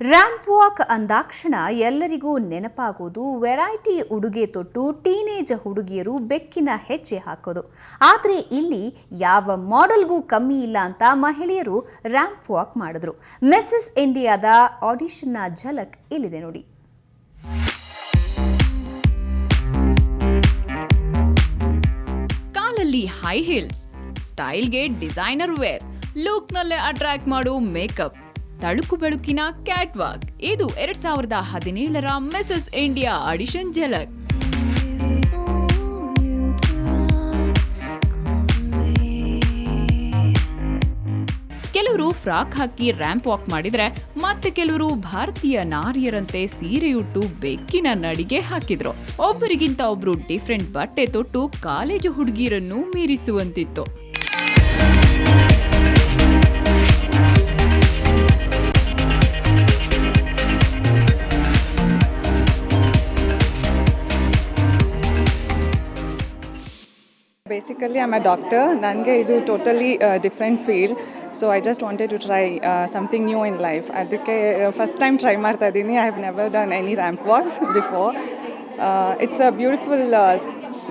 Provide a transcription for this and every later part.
Ramp walk ಅಂದಾಕ್ಷಣ ಎಲ್ಲರಿಗೂ ನೆನಪಾಗೋದು variety ಉಡುಗೆ ತೊಟ್ಟು ಟೀನೇಜ್ ಹುಡುಗಿಯರು ಬೆಕ್ಕಿನ ಹೆಜ್ಜೆ ಹಾಕೋದು. ಆದರೆ ಇಲ್ಲಿ ಯಾವ ಮಾಡೆಲ್ಗೂ ಕಮ್ಮಿ ಇಲ್ಲ ಅಂತ ಮಹಿಳೆಯರು ರ್ಯಾಂಪ್ ವಾಕ್ ಮಾಡಿದ್ರು. ಮೆಸ್ಸಸ್ ಇಂಡಿಯಾದ ಆಡಿಷನ್ನ ಝಲಕ್ ಇಲ್ಲಿದೆ ನೋಡಿ. ಕಾಲಲ್ಲಿ ಹೈ ಹೀಲ್ಸ್ ಸ್ಟೈಲ್ಗೆ ಡಿಸೈನರ್ ವೇರ್ ಲುಕ್ನಲ್ಲೇ ಅಟ್ರಾಕ್ಟ್ ಮಾಡೋ ಮೇಕಪ್ ತಳುಕು ಬೆಳುಕಿನ ಕ್ಯಾಟ್ ವಾಕ್ ಇದು ಎರಡ್ ಸಾವಿರದ ಹದಿನೇಳರ ಮಿಸಸ್ ಇಂಡಿಯಾ ಆಡಿಷನ್ ಜಲಕ್ ಕೆಲವರು ಫ್ರಾಕ್ ಹಾಕಿ ರ್ಯಾಂಪ್ ವಾಕ್ ಮಾಡಿದ್ರೆ ಮತ್ತೆ ಕೆಲವರು ಭಾರತೀಯ ನಾರಿಯರಂತೆ ಸೀರೆಯುಟ್ಟು ಬೆಕ್ಕಿನ ನಡಿಗೆ ಹಾಕಿದ್ರು. ಒಬ್ಬರಿಗಿಂತ ಒಬ್ರು ಡಿಫ್ರೆಂಟ್ ಬಟ್ಟೆ ತೊಟ್ಟು ಕಾಲೇಜು ಹುಡುಗಿರನ್ನು ಮೀರಿಸುವಂತಿತ್ತು. ಬೇಸಿಕಲಿ ಆಮ್ ಅ ಡಾಕ್ಟರ್ ನನಗೆ ಇದು totally different field so I just wanted to try something new in life ಅದಕ್ಕೆ ಫಸ್ಟ್ ಟೈಮ್ ಟ್ರೈ ಮಾಡ್ತಾ ಇದ್ದೀನಿ. I have never done any ramp walks before it's a beautiful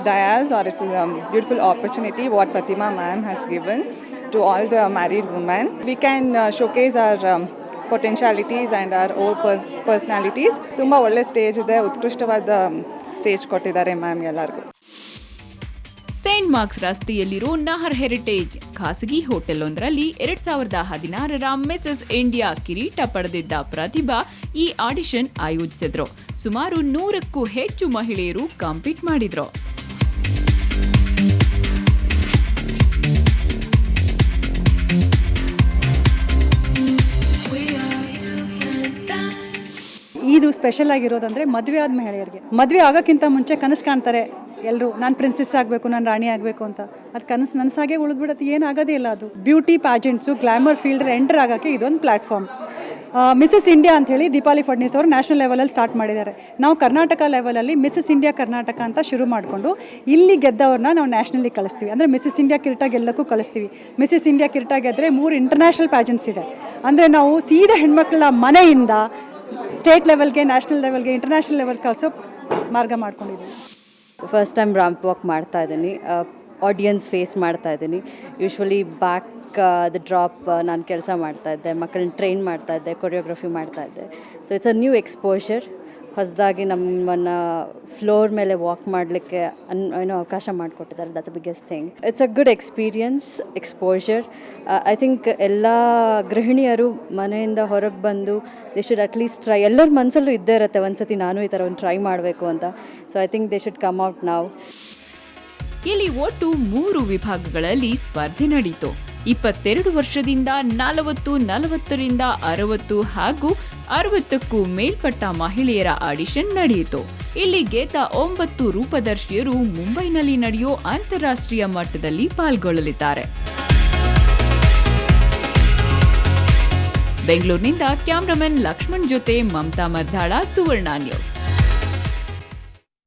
dais or it's beautiful opportunity what Pratima ma'am has given to all the married women we can showcase our potentialities and our or pers personalities ತುಂಬ ಒಳ್ಳೆ stage ಇದೆ. ಉತ್ಕೃಷ್ಟವಾದ stage ಕೊಟ್ಟಿದ್ದಾರೆ ma'am ಎಲ್ಲರಿಗೂ. Saint marks ರಸ್ತೆಯಲ್ಲಿರೋ Nahar heritage ಖಾಸಗಿ hotel ಒಂದರಲ್ಲಿ ಎರಡ್ ಸಾವಿರದ ಹದಿನಾರರ ಮಿಸಸ್ ಇಂಡಿಯಾ ಕಿರೀಟ ಪಡೆದಿದ್ದ ಪ್ರತಿಭಾ ಈ ಆಡಿಷನ್ ಆಯೋಜಿಸಿದ್ರು. ಸುಮಾರು ನೂರಕ್ಕೂ ಹೆಚ್ಚು ಮಹಿಳೆಯರು ಕಾಂಪೀಟ್ ಮಾಡಿದ್ರು. ಇದು ಸ್ಪೆಷಲ್ ಆಗಿರೋದಂದ್ರೆ ಮದುವೆ ಆದ ಮಹಿಳೆಯರಿಗೆ. ಮದುವೆ ಆಗೋಕ್ಕಿಂತ ಮುಂಚೆ ಕನಸು ಕಾಣ್ತಾರೆ. ಎಲ್ಲರೂ ನಾನು ಪ್ರಿನ್ಸೆಸ್ ಆಗಬೇಕು, ನಾನು ರಾಣಿ ಆಗಬೇಕು ಅಂತ. ಅದು ಕನಸು ನನಸಾಗೆ ಉಳಿದ್ಬಿಡತ್ತೆ, ಏನಾಗೋದೇ ಇಲ್ಲ ಅದು. Beauty pageants glamour field enter ಆಗೋಕ್ಕೆ ಇದೊಂದು ಪ್ಲ್ಯಾಟ್ಫಾರ್ಮ್ ಮಿಸಸ್ ಇಂಡಿಯಾ ಅಂಥೇಳಿ ದೀಪಾಲಿ ಫಡ್ನೀಸ್ ಅವರು ನ್ಯಾಷನಲ್ ಲೆವೆಲಲ್ಲಿ ಸ್ಟಾರ್ಟ್ ಮಾಡಿದ್ದಾರೆ. ನಾವು ಕರ್ನಾಟಕ ಲೆವೆಲಲ್ಲಿ ಮಿಸಸ್ ಇಂಡಿಯಾ ಕರ್ನಾಟಕ ಅಂತ ಶುರು ಮಾಡಿಕೊಂಡು ಇಲ್ಲಿ ಗೆದ್ದವ್ರನ್ನ ನಾವು ನ್ಯಾಷನಲ್ಲಿ ಕಳಿಸ್ತೀವಿ. ಅಂದರೆ ಮಿಸಸ್ ಇಂಡಿಯಾ ಕಿರೀಟ ಗೆಲ್ಲಕ್ಕೂ ಕಳಿಸ್ತೀವಿ. ಮಿಸಸ್ ಇಂಡಿಯಾ ಕಿರೀಟ ಗೆದ್ದರೆ ಮೂರು ಇಂಟರ್ನ್ಯಾಷನಲ್ ಪ್ಯಾಜೆಂಟ್ಸ್ ಇದೆ. ಅಂದರೆ ನಾವು ಸೀದಾ ಹೆಣ್ಮಕ್ಳ ಮನೆಯಿಂದ ಸ್ಟೇಟ್ ಲೆವೆಲ್ಗೆ ನ್ಯಾಷನಲ್ ಲೆವೆಲ್ಗೆ ಇಂಟರ್ನ್ಯಾಷನಲ್ ಲೆವೆಲ್ ಕಳಿಸೋ ಮಾರ್ಗ ಮಾಡ್ಕೊಂಡಿದ್ದೀವಿ. ಫಸ್ಟ್ ಟೈಮ್ ರಾಂಪ್ ವಾಕ್ ಮಾಡ್ತಾ ಇದ್ದೀನಿ. ಆಡಿಯನ್ಸ್ ಫೇಸ್ ಮಾಡ್ತಾ ಇದ್ದೀನಿ. ಯೂಶ್ವಲಿ ಬ್ಯಾಕ್ ದ ಡ್ರಾಪ್ ನಾನು ಕೆಲಸ ಮಾಡ್ತಾ ಇದ್ದೆ. ಮಕ್ಕಳನ್ನ ಟ್ರೈನ್ ಮಾಡ್ತಾ ಇದ್ದೆ ಕೊರಿಯೋಗ್ರಫಿ ಮಾಡ್ತಾ ಇದ್ದೆ. So it's a new exposure ಹೊಸದಾಗಿ ನಮ್ಮನ್ನು ಫ್ಲೋರ್ ಮೇಲೆ ವಾಕ್ ಮಾಡಲಿಕ್ಕೆ ಅನ್, ಏನೋ ಅವಕಾಶ ಮಾಡಿಕೊಟ್ಟಿದ್ದಾರೆ. That's biggest thing it's a good experience exposure I think ಎಲ್ಲ ಗೃಹಿಣಿಯರು ಮನೆಯಿಂದ ಹೊರಗೆ ಬಂದು ದೇ ಶುಡ್ ಅಟ್ಲೀಸ್ಟ್ ಟ್ರೈ ಎಲ್ಲರ ಮನಸ್ಸಲ್ಲೂ ಇದ್ದೇ ಇರುತ್ತೆ ಒಂದ್ಸತಿ ನಾನು ಈ ಥರ ಒಂದು ಟ್ರೈ ಮಾಡಬೇಕು ಅಂತ. So I think they should come out ನಾವು ಇಲ್ಲಿ ಒಟ್ಟು ಮೂರು ವಿಭಾಗಗಳಲ್ಲಿ ಸ್ಪರ್ಧೆ ನಡೆಯಿತು ಇಪ್ಪತ್ತೆರಡು ವರ್ಷದಿಂದ ನಲವತ್ತು, ನಲವತ್ತರಿಂದ ಅರವತ್ತು ಹಾಗೂ ಅರವತ್ತಕ್ಕೂ ಮೇಲ್ಪಟ್ಟ ಮಹಿಳೆಯರ ಆಡಿಷನ್ ನಡೆಯಿತು. ಇಲ್ಲಿ ಗೆದ್ದ ಒಂಬತ್ತು ರೂಪದರ್ಶಿಯರು ಮುಂಬೈನಲ್ಲಿ ನಡೆಯೋ ಅಂತಾರಾಷ್ಟ್ರೀಯ ಮಟ್ಟದಲ್ಲಿ ಪಾಲ್ಗೊಳ್ಳಲಿದ್ದಾರೆ. ಬೆಂಗಳೂರಿನಿಂದ ಕ್ಯಾಮ್ರಾಮನ್ ಲಕ್ಷ್ಮಣ್ ಜೊತೆ ಮಮತಾ ಮದ್ದಾಳ, ಸುವರ್ಣ ನ್ಯೂಸ್.